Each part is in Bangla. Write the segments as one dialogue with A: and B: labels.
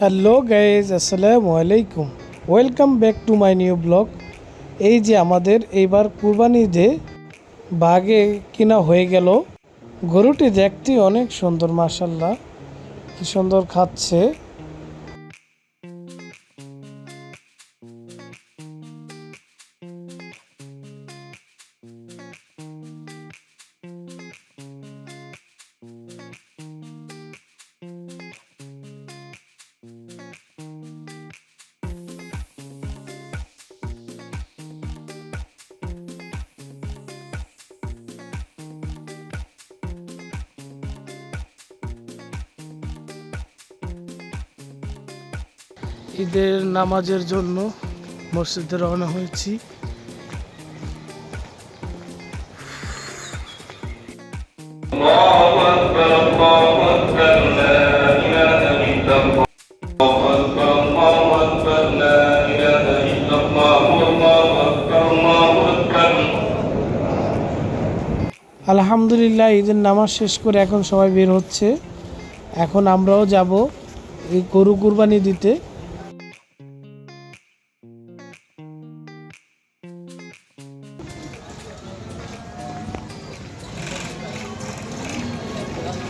A: হ্যালো গাইজ আসসালামু আলাইকুম। Welcome back to my new vlog. এই যে আমাদের এইবার কুরবানি ঈদে বাঘে কিনা হয়ে গেল। গরুটি দেখতে অনেক সুন্দর মাসাল্লাহ কি সুন্দর খাচ্ছে। ঈদের নামাজের জন্য মসজিদে রওনা হয়েছি। আলহামদুলিল্লাহ ঈদের নামাজ শেষ করে এখন সবাই বের হচ্ছে। এখন আমরাও যাব এই গরু কুরবানি দিতে।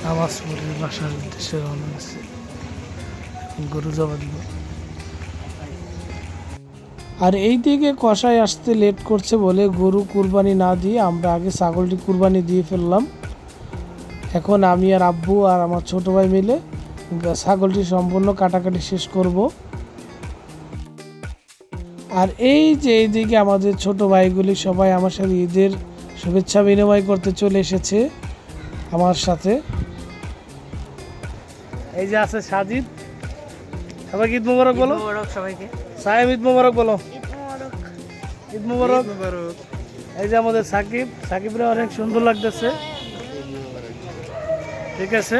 A: নামাজ পড়ে বাসার উদ্দেশ্যে রওনা এখন গরু জবা দিব। আর এই দিকে কষায় আসতে লেট করছে বলে গরু কুরবানি না দিয়ে আমরা আগে ছাগলটি কুরবানি দিয়ে ফেললাম। এখন আমি আর আব্বু আর আমার ছোট ভাই মিলে ছাগলটি সম্পূর্ণ কাটাকাটি শেষ করব। আর এই যে এইদিকে আমাদের ছোট ভাইগুলি সবাই আমার সাথে ঈদের শুভেচ্ছা বিনিময় করতে চলে এসেছে আমার সাথে। এই যে আছে সাজিদ। সবাইকে ঈদ মোবারক বলো।
B: সবাইকে।
A: সাহেব ঈদ মোবারক বলো।
B: ঈদ মুবারক।
A: ঈদ মোবারক।
B: মোবারক।
A: এই যে আমাদের সাকিব। সাকিবরা অনেক সুন্দর লাগতেছে। ঠিক আছে।